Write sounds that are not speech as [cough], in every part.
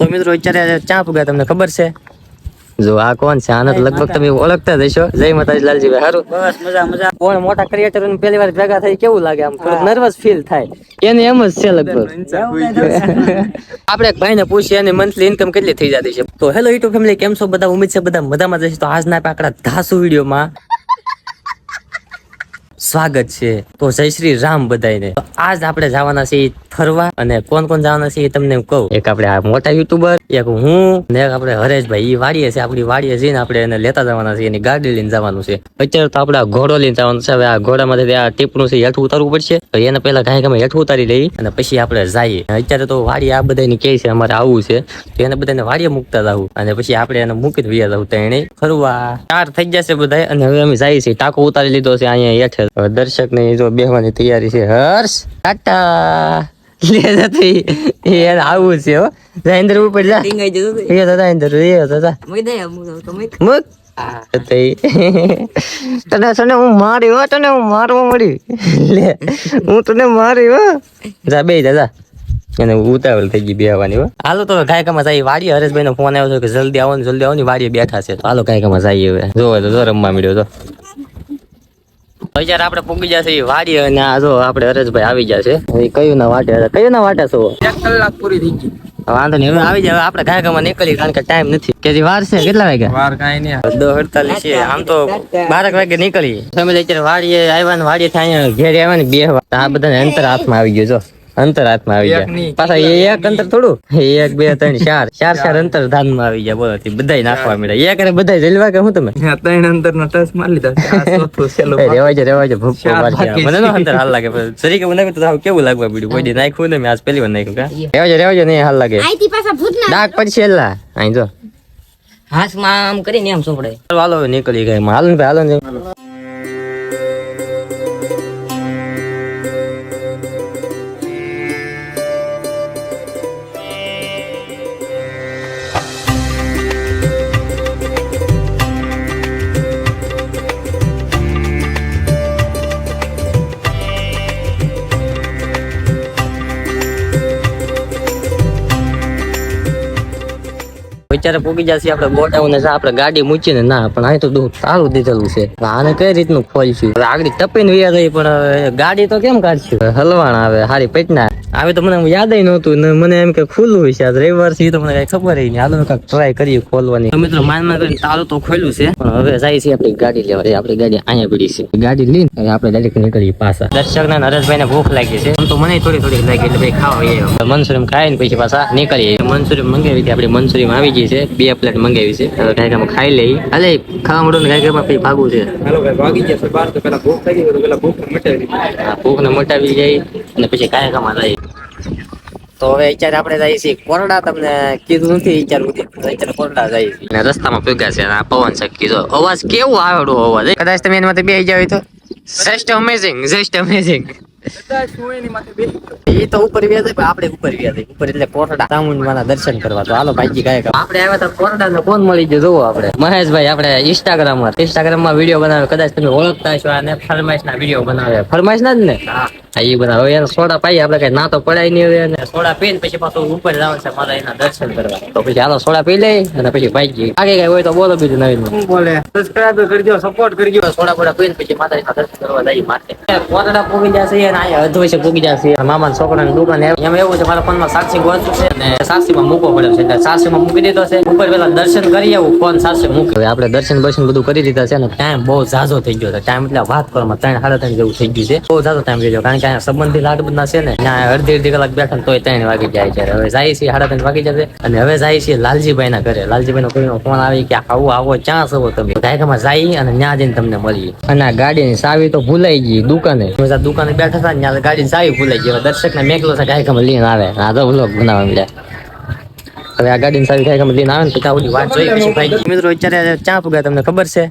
તો મિત્રો અત્યારે ચા પુગા તમને ખબર છે? જો આ કોણ છે? આને લગભગ તમે ઓળખતા જ હશો. જય માતાજી લાલજીભાઈ. સારું બસ મજા મજા. કોણ મોટા ક્રિએટર પહેલી વાર ભેગા થઈ કેવું લાગે આમ? થોડું નર્વસ ફીલ થાય. એને એમ જ છે લગભગ. [laughs] આપણે એક ભાઈને પૂછીએ એની મંથલી ઇન્કમ કેટલી થઈ જતી છે? તો હેલો યુટ્યુબ ફેમિલી કેમ છો? બધા ઉમેદ છે બધા મજામાં જશે તો આજના આપણા ધાસુ વિડીયોમાં સ્વાગત છે. તો જય શ્રી રામ બધાને આજ આપણે જવાના છીએ ફરવા અને કોણ કોણ જવાના છીએ તમને કહું. એક આપણે આ મોટા યુટ્યુબર, એક હું ને એક આપણે હરેશભાઈ. એ વાડીએ છે, આપણી વાડીએ જઈને આપણે એને લેતા જવાના છીએ એની ગાડી લઈને જવાનું છે. અત્યારે તો આપણે ઘોડો લઈને જવાનું છે. હવે આ ઘોડામાંથી આ ટીપનું છે હેઠું ઉતારવું પડશે. તો એને પહેલા કાંઈ ગમે હેઠું ઉતારી લઈ અને પછી આપણે જઈએ. અત્યારે તો વાડી આ બધાની કે છે, અમારે આવું છે. તો એને બધાને વાડીએ મૂકતા જવું અને પછી આપણે એને મૂકી વ્યા જવું તો એને ફરવા. ચાર થઈ જશે બધા અને હવે અમે જઈએ છીએ. ટાંકો ઉતારી લીધો છે અહીંયા હેઠે હવે દર્શક ને જો બેહવાની તૈયારી છે. હર્ષ ટાટા! લે જતી આવું છે હો. જા ઉપર જા. ટીંગાઈ જતું એ દાદા અંદર એ દાદા મૂકી દે હું મુક તને તને હું મારી હો તને હું મારવા મળી. લે હું તને મારી હો. જા બે દાદા એને ઉતાવળ થઈ ગઈ બેહવાની હો. હાલો તો ગાયકામાં જાય વાડી હરેશભાઈ નો ફોન આવ્યો છે કે જલ્દી આવો ને જલ્દી આવો ને વાડીએ બેઠા છે. તો હાલો ગાયકામાં જઈએ હવે. જોવે તો જો રમવા મળ્યો તો અત્યારે આપણે પૂગી જશે વાડી અને આ જો આપણે હરેશભાઈ આવી જશે હવે કયું ના વાટે કયું ના વાટે છો એક કલાક પૂરી થઈ ગઈ. વાંધો નહીં હવે આવી જાય. આપડે આપણે ગાયકામાં નીકળી કારણ કે ટાઈમ નથી. કે વાર છે? કેટલા વાગ્યા? વાર કાંઈ નહીં. દો અડતાલીસ છે. આમ તો બારક વાગે નીકળી તમે અત્યારે વાડીએ આવ્યા ને વાડીએ થાય ઘેરે આવ્યા ને બે આ બધાને અંતર હાથમાં આવી ગયો જો. અંતર હાથમાં આવી જાય ગયા પાછા એક અંતર થોડું? એક બે ત્રણ ચાર. ચાર ચાર અંતર ધાનમાં આવી ગયા બોલો બધા નાખવા મળ્યા. એક બધા જલવા કે હું તમે? ત્રણ અંતર નો ટચ મારી લીધા. [laughs] છેલ્લું રેવાય છે રેવાય છે ભૂખો ચાર મને નો અંતર હાલ લાગે. સરી કે મને તો કેવું લાગવા પડ્યું કોઈ દી નાખ્યું ને મેં આજ પહેલી વાર નાખ્યું કા? રેવાય છે રેવાય છે નહીં હાલ લાગે. ડાક પડશે એલા અહીં જો. હાથમાં આમ કરીને આમ સોપડે હાલો હાલો નીકળી ગયા હાલો ને ભાઈ હાલો ને. અત્યારે પૂગી જશે આપણે ગોડાઉન આપણે ગાડી મૂકીને ના, પણ અહીં તો દૂધ તારું દીધેલું છે. આને કઈ રીતનું ખોલશું? આગળ ટપીને વ્યા થઈ પણ ગાડી તો કેમ કાઢશું? હલવાણ આવે, હારી પેટના. આવે તો મને યાદ નહોતું ને મને એમ કે ખુલ્લું હોય છે આજ રવિવાર છે તો મને કઈ ખબર નહીં. હાલો કાંઈક ટ્રાય કરીએ ખોલવાની. તો મિત્રો માનમાં કરીને તારું તો ખોલ્યું છે. પણ હવે જાય છે આપણી ગાડી લેવા. આપણી ગાડી અહીંયા પડી છે. ગાડી લઈને હવે આપણે ડાયરેક્ટ નીકળીએ પાછા. દર્શક ને નરેશભાઈ ને ભૂખ લાગી છે. તો મને થોડી થોડી લાગી એટલે ભાઈ ખાવા આવીએ મનસુરી ખાઈ ને પછી પાછા નીકળીએ. મનસુરી મંગાવી હતી આપણી મનસુરી આવી ગઈ છે. બે પ્લેટ મંગાવી છે. હવે કાંઈક ખાઈ લઈ અલે ખાવા મળો ને કાંઈક પછી ભાગવું છે. હાલો ભાઈ ભાગી ગયા છે બાર તો પેલા ભૂખ લાગી પેલા ભૂખ મટાવી ભૂખ ને મટાવી જાય અને પછી કાંઈ કામાં જાય. તો હવે અત્યારે આપણે જઈએ છીએ કોરડા તમને કીધું નથી અત્યાર સુધી તો અત્યારે કોરડા જઈએ છીએ. અને રસ્તામાં ભેગા છે આ પવન છે કીધો. અવાજ કેવો આવડો અવાજ કદાચ તમે એના માટે બે જાવ તો. Just amazing just amazing. એ તો ઉપર વ્યા જાય પણ આપણે ઉપર વ્યા ઉપર એટલે કોરડા. ચામુંડમાના દર્શન કરવા. તો હાલો ભાઈજી કાંઈ આપણે આવ્યા હતા કોરડા ને કોણ મળી ગયો જોવો આપણે. મહેશભાઈ આપણે ઇન્સ્ટાગ્રામમાં ઇન્સ્ટાગ્રામમાં વીડિયો બનાવે. કદાચ તમે ઓળખતા છો અને ફરમાઈશ ના વીડિયો બનાવે. ફરમાઈશ ના જ ને? હા. એ બધા. હવે એને સોડા પાઈ આપણે કઈ ના તો પડાય નહીં હવે અને સોડા પીને પછી પાછું ઉપર જવાનું છે મારા એના દર્શન કરવા. તો પછી હાલો સોડા પી લઈ અને પછી ભાઈજી આગે કઈ હોય તો બોલો બીજું નવીન બોલે? સબસ્ક્રાઇબ કરજો સપોર્ટ કરજો. સોડા બોડા પીને પછી માતાજીના દર્શન કરવા જઈએ માટે કોરડા પૂગી જશે અને અહીંયા અધવૈસે પૂગી જશે મામા છોકરાની દુકાન એમ એવું છે મારા ફોનમાં સાક્ષી ગોતું છે અને સાક્ષીમાં મૂકવો પડે છે. એટલે સાક્ષીમાં મૂકી દીધો છે. ઉપર પેલા દર્શન કરી આવું ફોન સાક્ષી મૂકી. આપણે દર્શન બર્શન બધું કરી દીધા છે ને ટાઈમ બહુ ઝાઝો થઈ ગયો છે. ટાઈમ એટલે વાત કરવામાં ત્રણ સાડા ત્રણ જેવું થઈ ગયું છે. બહુ ઝાઝો ટાઈમ થઈ ગયો કારણ કે અહીંયા સંબંધી લાડ બધા છે ને, ત્યાં અડધી અડધી કલાક બેઠા તોય ત્રણ વાગી જાય છે હવે જાય છે સાડા ત્રણ વાગી જશે અને હવે જાય છે લાલજીભાઈ ના ઘરે. લાલજીભાઈ નો કોઈનો ફોન આવી કે આવો આવો, ક્યાં છો તમે? ગાયકામાં જાય અને ત્યાં જઈને તમને મળીએ. અને આ ગાડીની ચાવી તો ભૂલાઈ ગઈ દુકાને. દુકાને બેઠા હતા ત્યાં ગાડીની ચાવી ભૂલાઈ ગઈ. દર્શક ને મેકલો છે ગાયકામાં લઈને આવે. આ તો વ્લોગ બનાવવા મળ્યા. હવે આ ગાડીની ચાવી ગાયકામાં લઈને આવે ને પછી આ બધી વાત જોઈ પછી ભાઈ. મિત્રો, અત્યારે ચા પુગા તમને ખબર છે?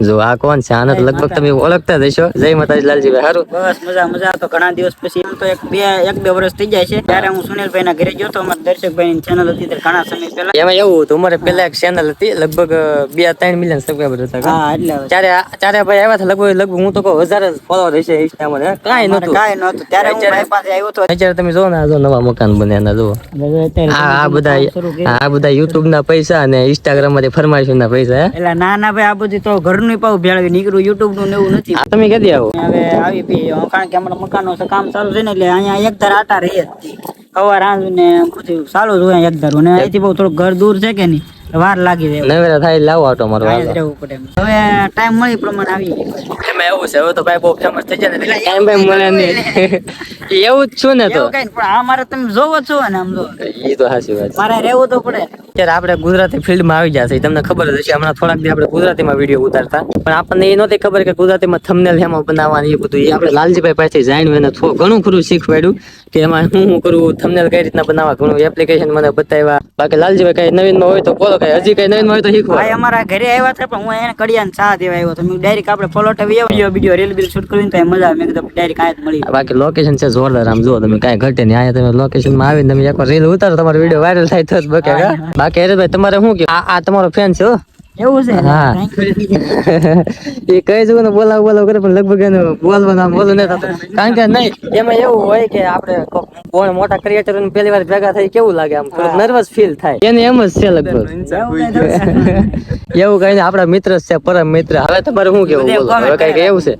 જો આ કોણ છે? આને લગભગ તમે ઓળખતા જ હશો. જય માતાજી લાલજીભાઈ હારું? બસ મજા મજા. તો ઘણા દિવસ પછી એમ તો એક બે એક બે વર્ષ થઈ જાય છે. ત્યારે હું સુનિલભાઈ ના ઘરે ગયો તો અમારા દર્શકભાઈ ની ચેનલ હતી ઘણા સમય પહેલા. એમાં એવું હતું અમારે પેલા એક ચેનલ હતી લગભગ બે ત્રણ મિલિયન સબસ્ક્રાઈબર હતા હા એટલે ત્યારે ત્યારે ભાઈ આવ્યા હતા લગભગ લગભગ હું તો કહું હજાર જ ફોલોવર હશે ઇન્સ્ટામાં? કાંઈ નતું કાંઈ નહોતું. ત્યારે હું ભાઈ પાસે આવ્યો તો અત્યારે તમે જો ને આ જો નવા મકાન બન્યા ના આ આ બધા આ બધા યુટ્યુબ ના પૈસા અને ઇન્સ્ટાગ્રામમાંથી ફરમાઈશ ના પૈસા એટલે ના ના ભાઈ આ બધું તો ઘરનું પાવું ભેળવી નીકળ્યું યુટ્યુબનું એવું નથી. તમે ક્યાંથી આવો? હવે આવી પી કારણ કે હમણાં મકાનો છે કામ ચાલુ છે ને એટલે અહીંયા એક ધાર આટા રહી જ સવાર આજ ને બધું ચાલુ જ હોય એક ધારું. ને અહીંથી બહુ ઘર દૂર છે કે નહીં વાર લાગી જાય. નવેરા થાય લાવો આટો મારો રહેવું પડે હવે ટાઈમ મળી પ્રમાણે આવી એમાં એવું છે હવે તો ભાઈ બહુ ફેમસ થઈ જાય ટાઈમ ભાઈ મળે નહીં. [laughs] એવું જ છું ને તો. પણ આ મારે તમે જોવો છો ને આમ જો એ તો સાચી વાત મારે રહેવું તો પડે. અત્યારે આપણે ગુજરાતી ફિલ્ડમાં આવી જશે તમને ખબર જ હશે હમણાં થોડાક દી આપણે ગુજરાતીમાં વીડિયો ઉતારતા. પણ આપણને એ નહોતી ખબર કે ગુજરાતીમાં થંબનેલ હેમાં બનાવવાની એ બધું. એ આપણે લાલજીભાઈ પાસેથી જાણ્યું એને થોડું ઘણું ખરું શીખવાડ્યું કે એમાં હું હું કરું થંબનેલ કઈ રીતના બનાવવા ઘણું એપ્લિકેશન મને બતાવ્યા. બાકી લાલજીભાઈ કઈ નવીન હોય તો બોલો કઈ હજી કઈ નવીનમાં હોય તો ભાઈ શીખવા અમારા ઘરે આવ્યા છે પણ હું એને કડિયાને ચા દેવા આવ્યો તો મેં ડાયરેક્ટ આપણે ફોલોટ વીડિયો વીડિયો રીલ બિલ શૂટ કરીને તો મજા આવે. મેં કીધું ડાયરેક્ટ આયા મળી. બાકી લોકેશન છે જોરદાર આમ જો તમે કાંઈ ઘટે નહીં. આયા તમે લોકેશનમાં આવીને તમે એકવાર રીલ ઉતારો તમારો વીડિયો વાયરલ થાય તો જ બકે? બાકી હરેશભાઈ તમારે શું કે આ તમારો ફેન છે હો. એવું છે હા. [laughs] એ કહી છું ને બોલાવ બોલાવ કરે પણ લગભગ એને બોલવાનું આમ બોલું નહીં થતું. કારણ કે નહીં એમાં એવું હોય કે આપણે કોણ મોટા ક્રિએટર પહેલી વાર ભેગા થઈ કેવું લાગે આમ? નર્વસ ફીલ થાય. એને એમ જ છે લગભગ. એવું કઈ આપડા મિત્ર છે પરમ મિત્ર. હવે તમારે શું કેવું? બોલો. હવે કઈ એવું છે?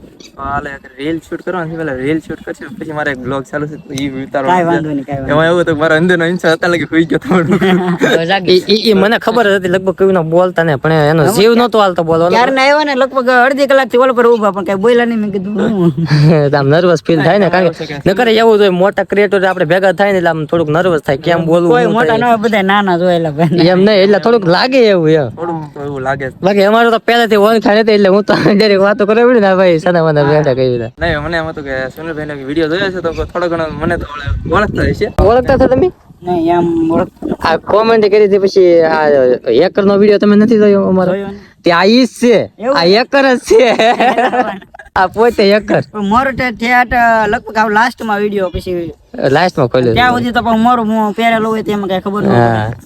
રીલ શૂટ કરવાની પેલા રીલ શૂટ કરશે પછી મારે એક બ્લોગ ચાલુ છે ઉતારો એમાં એવું મારો અંદરનો ઇન્સાન હતા લગી હોઈ ગયો તમારો ઈ- ઈ ઈ મને ખબર હતી લગભગ કયું બોલતા ને પણ એનો જીવ નતો હાલતો બોલવાનો. ક્યારે ના આવ્યો ને લગભગ અડધી કલાકથી ઓલ પર ઊભા પણ કઈ બોલ્યા નહીં મેં કીધું [laughs] આમ નર્વસ ફીલ થાય ને કારણ કે નકર એવું જોઈએ હોય મોટા ક્રિએટર આપણે ભેગા થાય ને એટલે આમ થોડુંક નર્વસ થાય કેમ બોલવું કોઈ મોટા ન હોય બધા નાના જોયેલા ભાઈ એમ નહીં એટલે થોડુંક લાગે એવું એમ. થોડું એવું લાગે. બાકી અમારો તો પહેલાથી ઓળખાણ હતી એટલે હું તો ડાયરેક્ટ વાતો કરે ને ભાઈ સાના મને બેઠા કહી દીધા નહીં મને એમ હતું કે સુનિલભાઈ નો વીડિયો જોયો છે તો થોડો ઘણો મને તો ઓળખતા હશે. ઓળખતા હતા તમે? નહીં આ કોમેન્ટ કરી હતી પછી આ એકર નો વીડિયો તમે નથી જોયો અમારો? જોયો ને. તે આ ઈ છે. આ એકર જ છે. આ પોતે એકર પણ મોરું તે ઠેઠ લગભગ આ લાસ્ટમાં વીડિયો પછી લાસ્ટમાં ખોલ્યો ત્યાં સુધી તો પણ મોરું હું પહેરેલું હોય તેમાં કઈ ખબર ન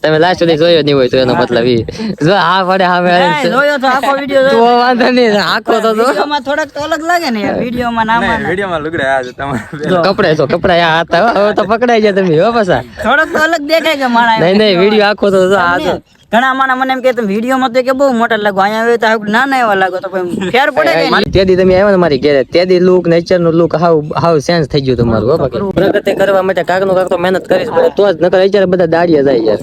તમે લાસ્ટ સુધી જોયો નહીં હોય તો એનો મતલબ ઈ. જો આ પડે હા જોયો તો આખો વીડિયો તો વાંધો નહીં આખો તો જો. વિડીયોમાં થોડાક તો અલગ લાગે ને વિડીયોમાં નામાં વિડીયોમાં લુગડા આ છે તમારે કપડાય તો કપડા આ હતા હવે તો પકડાઈ જાય તમે હો પાછા. થોડક તો અલગ દેખાય કે માણા નહીં નહીં વીડિયો આખો તો જો આ તો. ઘણા માણા મને એમ કે તમે વિડીયોમાં તો કે બહુ મોટા લાગો અહીંયા આવે તો હાવ નાના એવા લાગો તો ફેર પડે કે? તેદી તમે આવ્યા ને મારી ઘેરે તેદી લુક નેચરનું લુક હાવ હાવ ચેન્જ થઈ ગયું તમારું હો બાકી પ્રગતિ કરવા માટે કાકનું કાક તો મહેનત કરીશ પડે તો જ નકર અત્યારે બધા દાડિયા જાય યાર.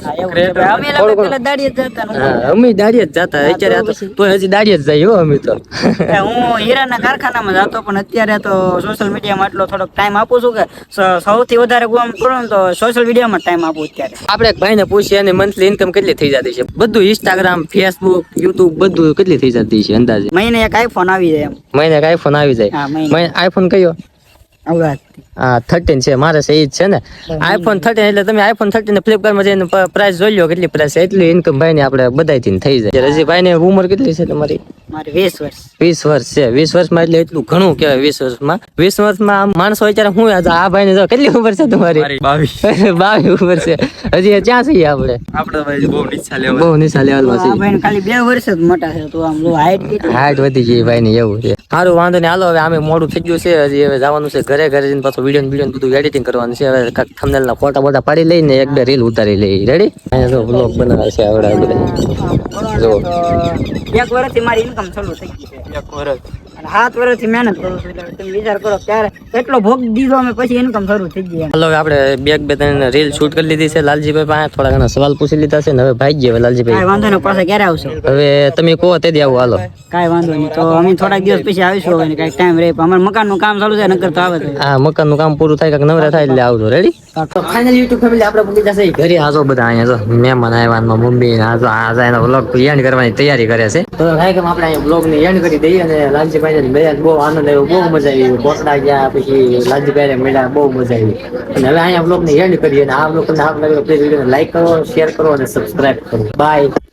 અમે લોકો પેલા જતા હા અમે દાડિયા જતા અત્યારે આ તો તો હજી દાડિયા જાય હો અમે તો હું હીરાના કારખાનામાં જતો પણ અત્યારે તો સોશિયલ મીડિયામાં એટલો થોડોક ટાઈમ આપું છું કે સૌથી વધારે કામ કરું તો સોશિયલ મીડિયામાં ટાઈમ આપું અત્યારે આપણે ભાઈને પૂછીએ એની મંથલી ઇન્કમ કેટલી થઈ જતી છે બધું ઇન્સ્ટાગ્રામ ફેસબુક યુટ્યુબ બધું કેટલી થઈ જતી છે અંદાજે? મહિને એક આઈફોન આવી જાય એમ. મહિને એક આઈફોન આવી જાય. મહિને. આઈફોન કયો? હા થર્ટીન છે મારે છે એ જ છે ને. આઈફોન થર્ટીન એટલે તમે આઈફોન થર્ટીન ફ્લિપકાર્ટમાં જઈને પ્રાઇસ જોઈ લો કેટલી પ્રાઇસ એટલી ઇન્કમ ભાઈ ને આપણે બધાથી થઈ જાય. હજી ભાઈ ને ઉંમર કેટલી છે તમારી? મારે વીસ વર્ષ. વીસ વર્ષ છે. વીસ વર્ષમાં એટલે એટલું ઘણું કહેવાય વીસ વર્ષમાં. વીસ વર્ષમાં આમ માણસો વિચારે હું આ આ ભાઈ ને જો કેટલી ઉંમર છે તમારી? મારી બાવીસ. [laughs] બાવીસ ઉંમર છે. હજી ક્યાં છીએ આપણે? આપણે ભાઈ બહુ નીચા લેવા બહુ લેવલમાં ખાલી બે વર્ષ જ મોટા છે તો આમ હાઈટ હાઈટ વધી ગઈ ભાઈ ને એવું છે. સારું વાંધો નહીં. હાલો હવે આમે મોડું થઈ ગયું છે. હજી હવે જવાનું છે ઘરે ઘરે જઈને પાછો વીડિયો વીડિયો બધું એડિટિંગ કરવાનું છે. હવે કાંક thumbnail ના ફોટા બોટા પાડી લઈને એક બે રીલ ઉતારી લઈ. રેડી અહીંયા જો બ્લોગ બનાવે છે આવડે બધા જો એક વર્ષથી મારી ઇન્કમ ચાલુ થઈ ગઈ છે. એક વર્ષ. અને સાત વર્ષથી મહેનત કરું છું એટલે તમે વિચાર કરો ત્યારે એટલો ભોગ દીધો અમે પછી ઇન્કમ શરૂ થઈ ગઈ હાલો આપણે બે બે ત્રણ રીલ શૂટ કરી લીધી છે. લાલજીભાઈ પાસે થોડા ઘણા સવાલ પૂછી લીધા છે ને હવે ભાઈ ગયા લાલજીભાઈ. વાંધો નહીં પાછા ક્યારે આવશો? હવે તમે કહો તે આવો હાલો. કાંઈ વાંધો નહીં તો અમે થોડાક દિવસ પછી આવીશું હવે કાંઈક ટાઈમ રહે. અમારે મકાનનું કામ ચાલુ છે નકર તો આવે હા આ મકાનનું કામ પૂરું થાય કે નવરા થાય એટલે આવજો. રેડી ફાઇનલ યુટ્યુબ ફેમિલી આપણે પૂરી જશે ઘરે આજો બધા અહીંયા જો મહેમાન આવ્યા મમ્મી ને આજો એનો વ્લોગ એન્ડ કરવાની તૈયારી કરે છે. તો આપણે અહીંયા વ્લોગ ને એન્ડ કરી દઈએ અને લાલજીભાઈ ને, બે બહુ આનંદ આવ્યો, બહુ મજા આવી કોટડા ગયા, પછી લાલજીભાઈ ને મળ્યા, બહુ મજા આવી અને હવે અહીંયા વ્લોગ ને એન્ડ કરીએ અને આ વ્લોગ તમને સારું લાગ્યો પ્લીઝ લાઈક કરો શેર કરો અને સબસ્ક્રાઈબ કરો. બાય